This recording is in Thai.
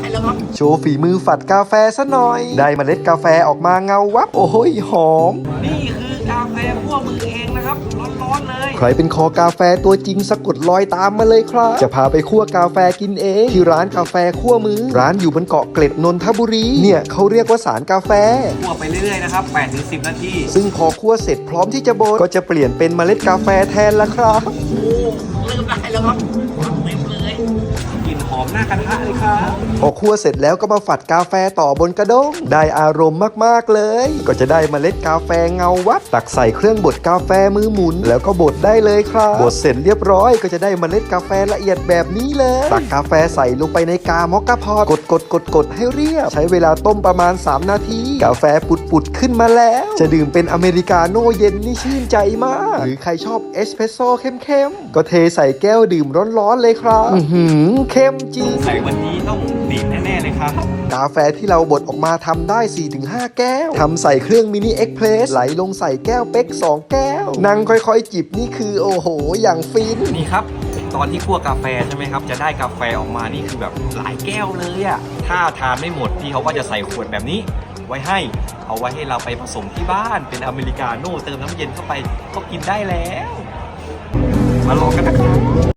ได้แล้วครับโชว์ฝีมือฝัดกาแฟซะหน่อย ได้เมล็ดกาแฟออกมาเงาวับ โอ้โหยหอม นี่คือกาแฟคั่วมือเองนะครับ ร้อนๆเลย ใครเป็นคอกาแฟตัวจริงสะกดรอยตามมาเลยครับ จะพาไปคั่วกาแฟกินเอง ที่ร้านกาแฟคั่วมือ ร้านอยู่บนเกาะเกร็ดนนทบุรี เนี่ยเขาเรียกว่าสารกาแฟ คั่วไปเรื่อยๆนะครับ8-10 นาที ซึ่งพอคั่วเสร็จพร้อมที่จะบดก็จะเปลี่ยนเป็นเมล็ดกาแฟแทนละครับ โอ้เริ่มได้แล้วครับ หอมหน้ากระทะเลยครับ พอคั่วเสร็จแล้วก็มาฝัดกาแฟต่อบนกระด้งได้อารมณ์มากๆเลย ก็จะได้เมล็ดกาแฟเงาวับตักใส่เครื่องบดกาแฟมือหมุน แล้วก็บดได้เลยครับบดเสร็จเรียบร้อยก็จะได้เมล็ดกาแฟละเอียดแบบนี้เลย ตักกาแฟใส่ลงไปในกามอกกะพอกดกดกดกดให้เรียบ ใช้เวลาต้มประมาณ 3 นาที กาแฟปุดปุดๆขึ้นมาแล้ว จะดื่มเป็นอเมริกาโน่เย็นนี่ชื่นใจมาก หรือใครชอบเอสเพรสโซ่เข้มๆก็เทใส่แก้วดื่มร้อนๆเลยครับ อื้อหือเข้มจริงใส่วันนี้ต้องดีดแน่ ๆ เลยครับ กาแฟที่เราบดออกมาทำได้ 4-5 แก้วทำใส่เครื่องมินิเอ็กเพรสไหลลงใส่แก้วเป๊ก 2 แก้ว นั่งค่อยๆ จิบนี่คือโอ้โห อย่างฟิน นี่ครับ ตอนที่คั่วกาแฟใช่ไหมครับ จะได้กาแฟออกมานี่คือแบบหลายแก้วเลยอะถ้าทานไม่หมดพี่เขาก็จะใส่ขวดแบบนี้ไว้ให้ เอาไว้ให้เราไปผสมที่บ้านเป็นอเมริกาโน่เติมน้ำเย็นเข้าไปก็กินได้แล้ว มาลองกันนะครับ